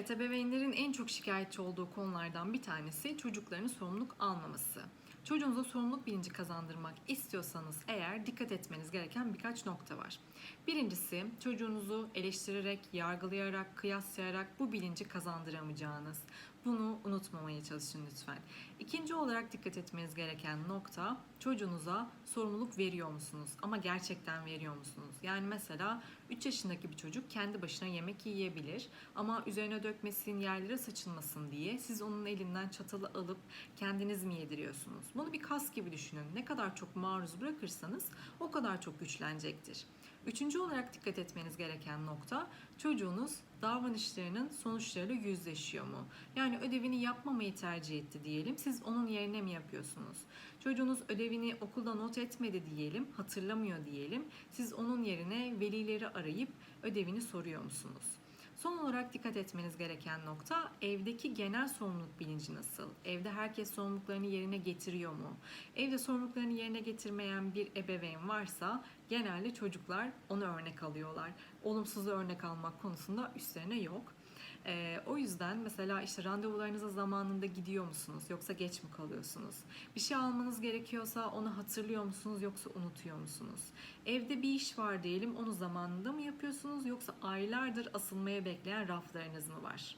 Evet, ebeveynlerin en çok şikayetçi olduğu konulardan bir tanesi çocuklarının sorumluluk almaması. Çocuğunuza sorumluluk bilinci kazandırmak istiyorsanız eğer dikkat etmeniz gereken birkaç nokta var. Birincisi çocuğunuzu eleştirerek, yargılayarak, kıyaslayarak bu bilinci kazandıramayacağınız. Bunu unutmamaya çalışın lütfen. İkinci olarak dikkat etmeniz gereken nokta çocuğunuza sorumluluk veriyor musunuz? Ama gerçekten veriyor musunuz? Yani mesela 3 yaşındaki bir çocuk kendi başına yemek yiyebilir ama üzerine dökmesin, yerlere saçılmasın diye siz onun elinden çatalı alıp kendiniz mi yediriyorsunuz? Bunu bir kas gibi düşünün. Ne kadar çok maruz bırakırsanız o kadar çok güçlenecektir. Üçüncü olarak dikkat etmeniz gereken nokta çocuğunuz davranışlarının sonuçlarıyla yüzleşiyor mu? Yani ödevini yapmamayı tercih etti diyelim. Siz onun yerine mi yapıyorsunuz? Çocuğunuz ödevini okulda not etmedi diyelim, hatırlamıyor diyelim. Siz onun yerine velileri arayıp ödevini soruyor musunuz? Son olarak dikkat etmeniz gereken nokta evdeki genel sorumluluk bilinci nasıl? Evde herkes sorumluluklarını yerine getiriyor mu? Evde sorumluluklarını yerine getirmeyen bir ebeveyn varsa genelde çocuklar onu örnek alıyorlar. Olumsuz örnek almak konusunda üstlerine yok. Ee, o yüzden mesela işte randevularınıza zamanında gidiyor musunuz yoksa geç mi kalıyorsunuz? Bir şey almanız gerekiyorsa onu hatırlıyor musunuz yoksa unutuyor musunuz? Evde bir iş var diyelim onu zamanında mı yapıyorsunuz yoksa aylardır asılmaya bekleyen raflarınız mı var?